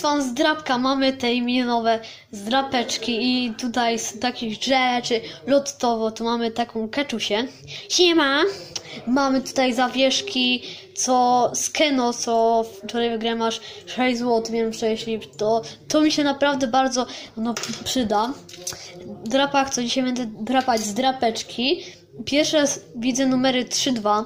jest wam zdrapka, mamy te milionowe zdrapeczki i tutaj z takich rzeczy lottowo to mamy taką kaczusię. Siema! Mamy tutaj zawieszki, co z Keno, co wczoraj wygrałem aż 6 zł, wiem, że jeśli to, to mi się naprawdę bardzo no, przyda. Drapach, co dzisiaj będę drapać z drapeczki. Widzę numery 3-2.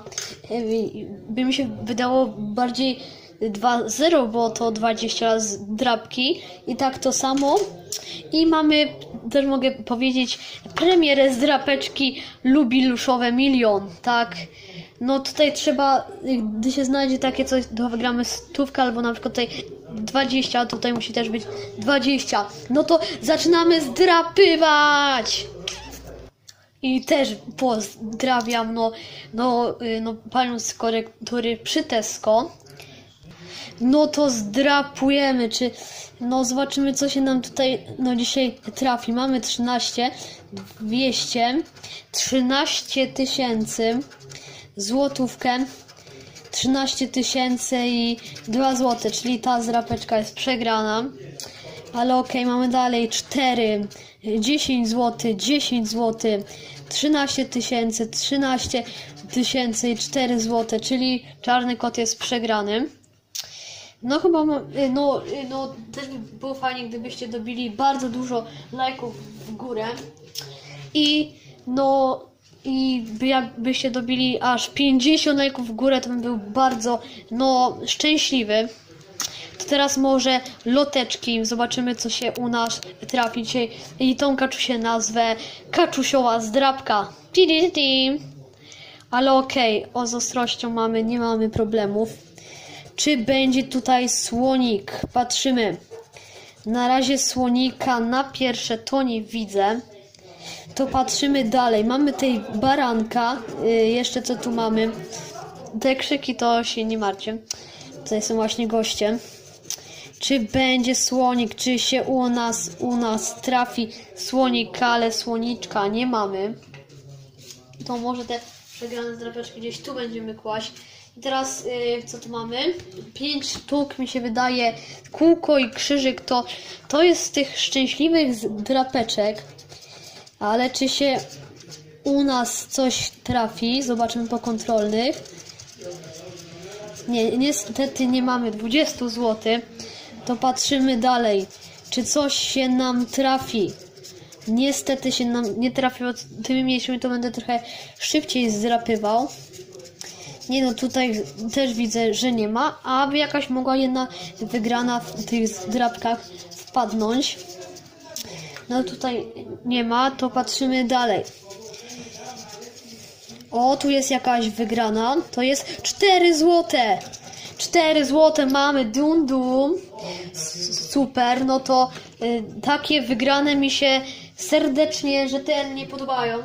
By mi się wydało bardziej 2-0, bo to 20 z drapki. I tak to samo. I mamy, też mogę powiedzieć, premierę z drapeczki Lubiluszowe Milion, tak? No tutaj trzeba, gdy się znajdzie takie coś, to wygramy stówkę albo na przykład tutaj 20, a tutaj musi też być 20. No to zaczynamy zdrapywać! I też pozdrawiam, no, no, y, no panią z korektury przy Tesco. No to zdrapujemy, czy no zobaczymy co się nam tutaj no dzisiaj trafi. Mamy 13, 200, 13 tysięcy, złotówkę, 13 tysięcy i 2 złote, czyli ta zdrapeczka jest przegrana. Ale okej, okay, mamy dalej 4, 10 zł, 10 zł, 13 tysięcy, 13 tysięcy i 4 zł, czyli czarny kot jest przegrany. No chyba, no, no też by było fajnie, gdybyście dobili bardzo dużo lajków w górę. I no, i jakbyście dobili aż 50 lajków w górę, to bym był bardzo, no, szczęśliwy. To teraz może loteczki, zobaczymy co się u nas trafi dzisiaj. I tą kaczusię nazwę Kaczusiowa zdrabka. Ale okej, okay, z ostrością mamy, nie mamy problemów. Czy będzie tutaj słonik? Patrzymy. Na razie słonika na pierwsze to nie widzę. To patrzymy dalej. Mamy tej baranka. Yy, jeszcze co tu mamy? Te krzyki to się nie martwcie. Tutaj są właśnie goście. Czy będzie słonik? Czy się u nas, u nas trafi słonik, ale słoniczka nie mamy. To może te przegrane drapeczki gdzieś tu będziemy kłaść. I teraz yy, co tu mamy? Pięć sztuk mi się wydaje. Kółko i krzyżyk to, to jest z tych szczęśliwych drapeczek. Ale czy się u nas coś trafi? Zobaczymy po kontrolnych. Nie, niestety nie mamy 20 zł. To patrzymy dalej. Czy coś się nam trafi? Niestety się nam nie trafiło tymi miejscami, to będę trochę szybciej zdrapywał. Nie no, tutaj też widzę, że nie ma, aby jakaś mogła jedna wygrana w tych zdrapkach wpadnąć. No tutaj nie ma, to patrzymy dalej. O, tu jest jakaś wygrana. To jest 4 złote. 4 złote mamy, dum dum. Super, no to y, takie wygrane mi się serdecznie, rzetelnie podobają.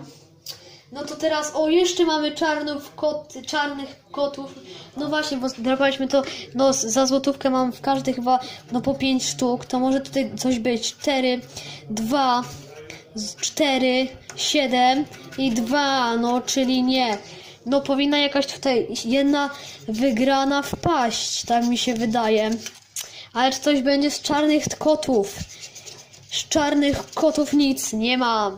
No to teraz, o jeszcze mamy czarnów kot, czarnych kotów. No właśnie, bo drapaliśmy to, no za złotówkę mam w każdej chyba, no po 5 sztuk. To może tutaj coś być. 4, 2, 4, 7 i 2, no czyli nie. No powinna jakaś tutaj jedna wygrana wpaść, tak mi się wydaje. Ale czy coś będzie z czarnych kotów? Z czarnych kotów nic nie ma.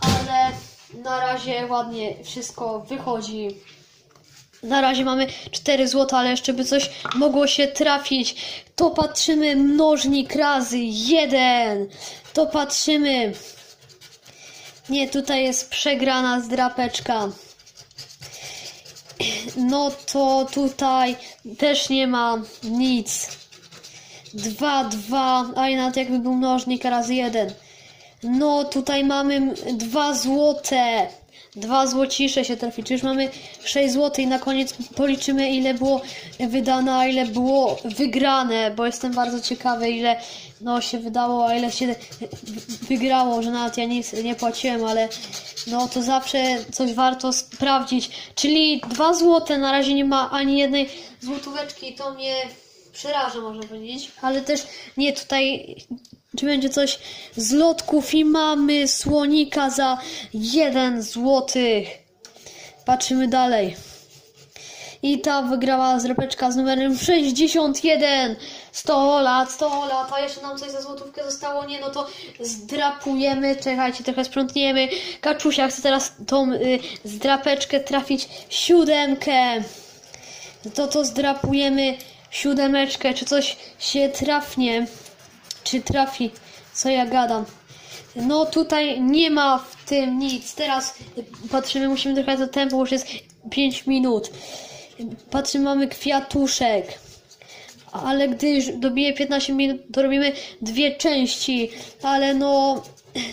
Ale na razie ładnie wszystko wychodzi. Na razie mamy 4 zł, ale jeszcze by coś mogło się trafić. To patrzymy mnożnik razy 1. To patrzymy. Nie, tutaj jest przegrana zdrapeczka. No to tutaj też nie ma nic. 2, 2, a nawet jakby był mnożnik razy 1. No, tutaj mamy dwa złote. Dwa złocisze się trafi. Czy już mamy 6 zł i na koniec policzymy ile było wydane, a ile było wygrane, bo jestem bardzo ciekawy ile no się wydało, a ile się wygrało, że nawet ja nic nie płaciłem, ale no to zawsze coś warto sprawdzić. Czyli 2 złote na razie nie ma ani jednej złotóweczki, to mnie przeraża, można powiedzieć. Ale też nie tutaj czy będzie coś z lotków i mamy słonika za 1 złotych. Patrzymy dalej. I ta wygrała zrepeczka z numerem 61. 100 lat, 100 lat, a jeszcze nam coś za złotówkę zostało, nie no to zdrapujemy, czekajcie, trochę sprzątniemy. Kaczusia chce teraz tą y, zdrapeczkę trafić siódemkę. To to zdrapujemy siódemeczkę, czy coś się trafnie, czy trafi, co ja gadam. No tutaj nie ma w tym nic. Teraz patrzymy, musimy trochę to tempo, już jest 5 minut. Patrzymy, mamy kwiatuszek. Ale gdy już dobije 15 minut, to robimy dwie części. Ale no,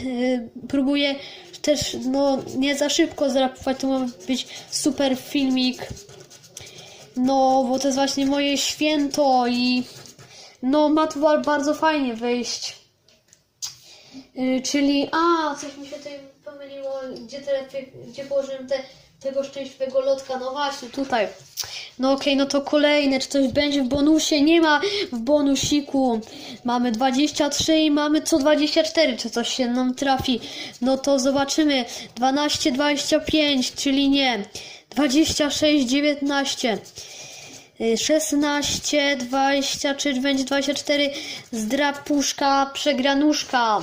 próbuję też no, nie za szybko zrapować. To ma być super filmik. No, bo to jest właśnie moje święto i no ma tu ba- bardzo fajnie wyjść. Yy, czyli, a, coś mi się tutaj pomyliło, gdzie, te, gdzie położyłem te, tego szczęśliwego lotka, no właśnie, tutaj. No okej, no to kolejne, czy coś będzie w bonusie? Nie ma w bonusiku. Mamy 23 i mamy co 24, czy coś się nam trafi. No to zobaczymy. 12, 25, czyli nie. 26, 19. Y, 16, 23, będzie 24, zdrapuszka, przegranuszka.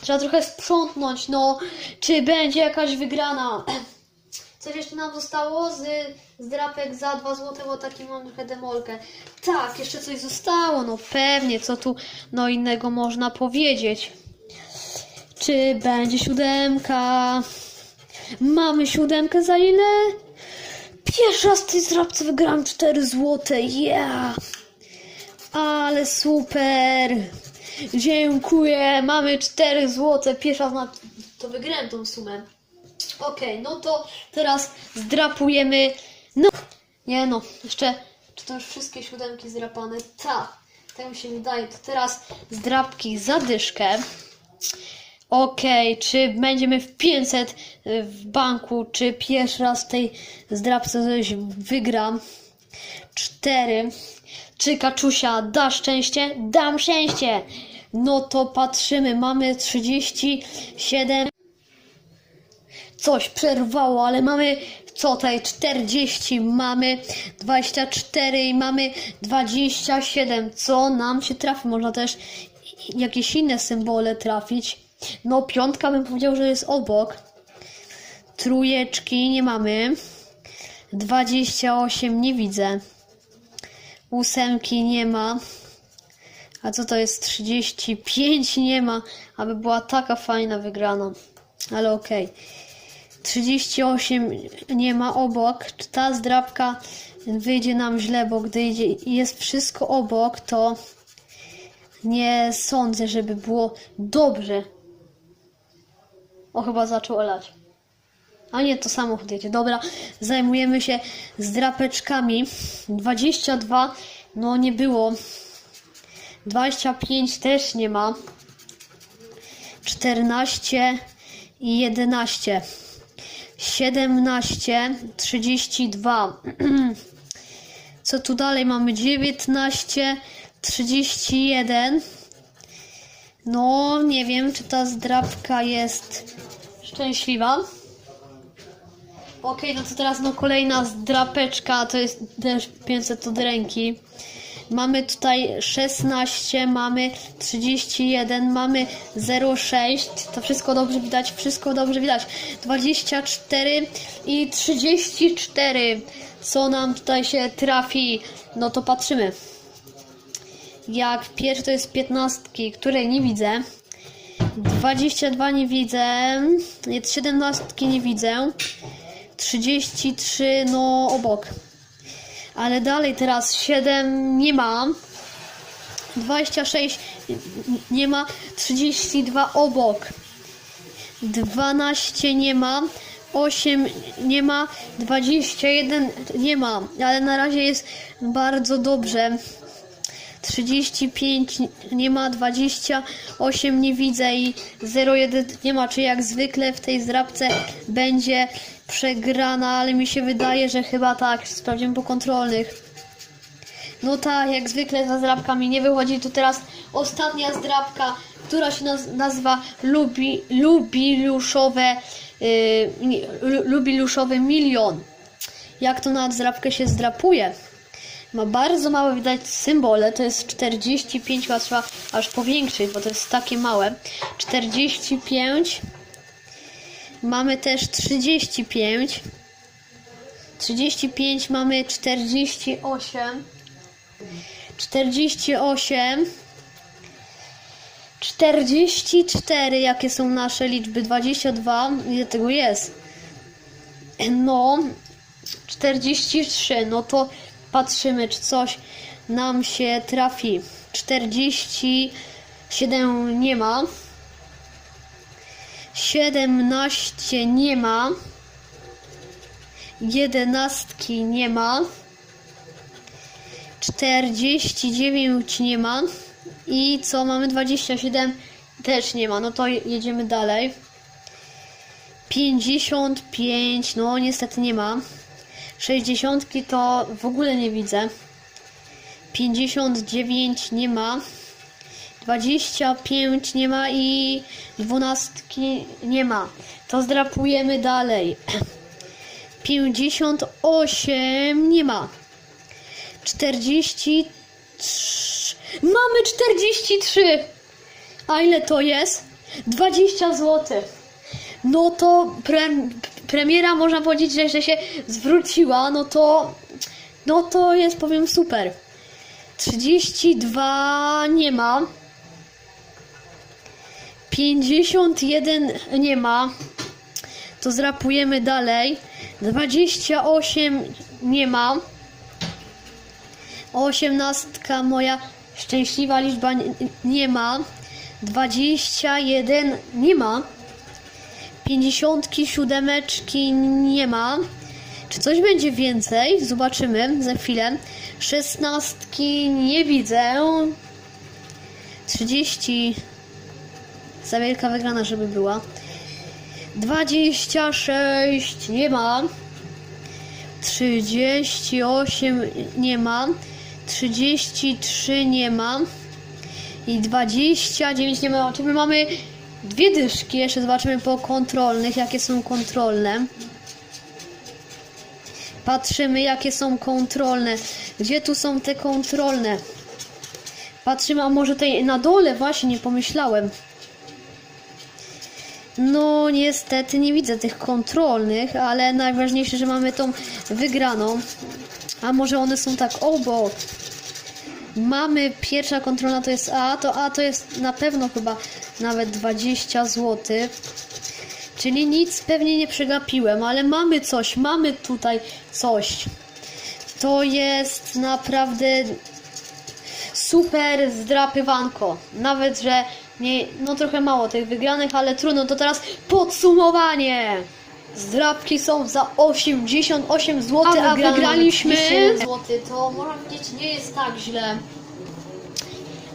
Trzeba trochę sprzątnąć, no, czy będzie jakaś wygrana. Coś jeszcze nam zostało z, z drapek za 2 zł, bo taki mam trochę demolkę. Tak, jeszcze coś zostało, no pewnie, co tu no innego można powiedzieć. Czy będzie siódemka? Mamy siódemkę za ile? Pierwszy raz tej zdrabce wygrałam 4 złote, yeah! Ale super! Dziękuję, mamy 4 złote, pierwszy raz na to wygrałem tą sumę. Okej, no to teraz zdrapujemy. No, nie no, jeszcze, czy to już wszystkie siódemki zdrapane? Tak, tak mi się wydaje. To teraz zdrapki za Okej, czy będziemy w 500 y, w banku, czy pierwszy raz w tej zdrapce coś wygram? 4. Czy Kaczusia da szczęście? Dam szczęście! No to patrzymy, mamy 37. Coś przerwało, ale mamy co tutaj 40, mamy 24 i mamy 27. Co nam się trafi? Można też jakieś inne symbole trafić. No, piątka bym powiedział, że jest obok. Trójeczki nie mamy. 28 nie widzę. Ósemki nie ma. A co to jest 35? Nie ma, aby była taka fajna wygrana. Ale okej. 38 nie ma obok. Ta zdrabka wyjdzie nam źle, bo gdy jest wszystko obok, to nie sądzę, żeby było dobrze. O, chyba zaczął olać. A nie, to samochód jedzie. Dobra, zajmujemy się zdrapeczkami. 22, no nie było. 25 też nie ma. 14 i 11. 17, 32. Co tu dalej mamy? 19, 31. No, nie wiem, czy ta zdrabka jest szczęśliwa. Okej, no to teraz no kolejna zdrapeczka, to jest też 500 od ręki. Mamy tutaj 16, mamy 31, mamy 06. To wszystko dobrze widać, wszystko dobrze widać. 24 i 34. Co nam tutaj się trafi? No to patrzymy. Jak pierwszy to jest 15, której nie widzę. 22 nie widzę. Nie, 17 nie widzę. 33 no obok. Ale dalej teraz 7 nie ma. 26 nie ma. 32 obok. 12 nie ma. 8 nie ma. 21 nie ma. Ale na razie jest bardzo dobrze. 35 nie ma, 28 nie widzę i 01 nie ma, czy jak zwykle w tej zdrabce będzie przegrana, ale mi się wydaje, że chyba tak, sprawdzimy po kontrolnych. No tak, jak zwykle za zdrabkami nie wychodzi, to teraz ostatnia zdrabka, która się naz nazywa Lubi, Lubiluszowe, yy, Lubiluszowy Milion. Jak to na zdrabkę się zdrapuje? Ma bardzo małe widać symbole, to jest 45, chyba trzeba aż powiększyć, bo to jest takie małe. 45. Mamy też 35. 35 mamy 48. 48. 44, jakie są nasze liczby? 22, ile tego jest? No, 43, no to patrzymy, czy coś nam się trafi. 47 nie ma. 17 nie ma. Jedenastki nie ma. 49 nie ma. I co mamy? 27 też nie ma. No to jedziemy dalej. 55, no niestety nie ma. 60 to w ogóle nie widzę. 59 nie ma. 25 nie ma i 12 nie ma. To zdrapujemy dalej. 58 nie ma. 43 Mamy 43! A ile to jest? 20 zł. No to pre, premiera można powiedzieć, że, że się zwróciła, no to no to jest powiem super. 32 nie ma. 51 nie ma. To zrapujemy dalej. 28 nie ma. Osiemnastka moja szczęśliwa liczba nie, ma. 21 nie ma. 57 nie ma. Czy coś będzie więcej? Zobaczymy za chwilę. 16 nie widzę. 30 za wielka wygrana, żeby była. 26 nie ma. 38 nie ma. 33 nie ma. I 29 nie ma. Czyli my mamy dwie dyszki. Jeszcze zobaczymy po kontrolnych, jakie są kontrolne. Patrzymy, jakie są kontrolne. Gdzie tu są te kontrolne? Patrzymy, a może tutaj na dole? Właśnie, nie pomyślałem. No, niestety nie widzę tych kontrolnych, ale najważniejsze, że mamy tą wygraną. A może one są tak obok? Mamy pierwsza kontrolna to jest A, to A to jest na pewno chyba nawet 20 zł. Czyli nic pewnie nie przegapiłem, ale mamy coś, mamy tutaj coś. To jest naprawdę super zdrapywanko. Nawet, że nie, no trochę mało tych wygranych, ale trudno. To teraz podsumowanie. Zdrapki są za 88 zł, A a, wygraliśmy 10 zł. To można powiedzieć nie jest tak źle.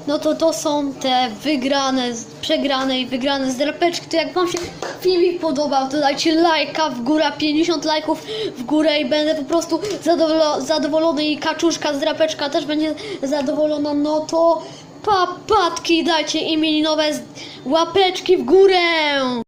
No to to są te wygrane, przegrane i wygrane zdrapeczki. To jak Wam się filmik podobał, to dajcie lajka w górę, 50 lajków w górę i będę po prostu zadowolo- zadowolony i kaczuszka zdrapeczka też będzie zadowolona. No to papatki dajcie imieninowe łapeczki w górę!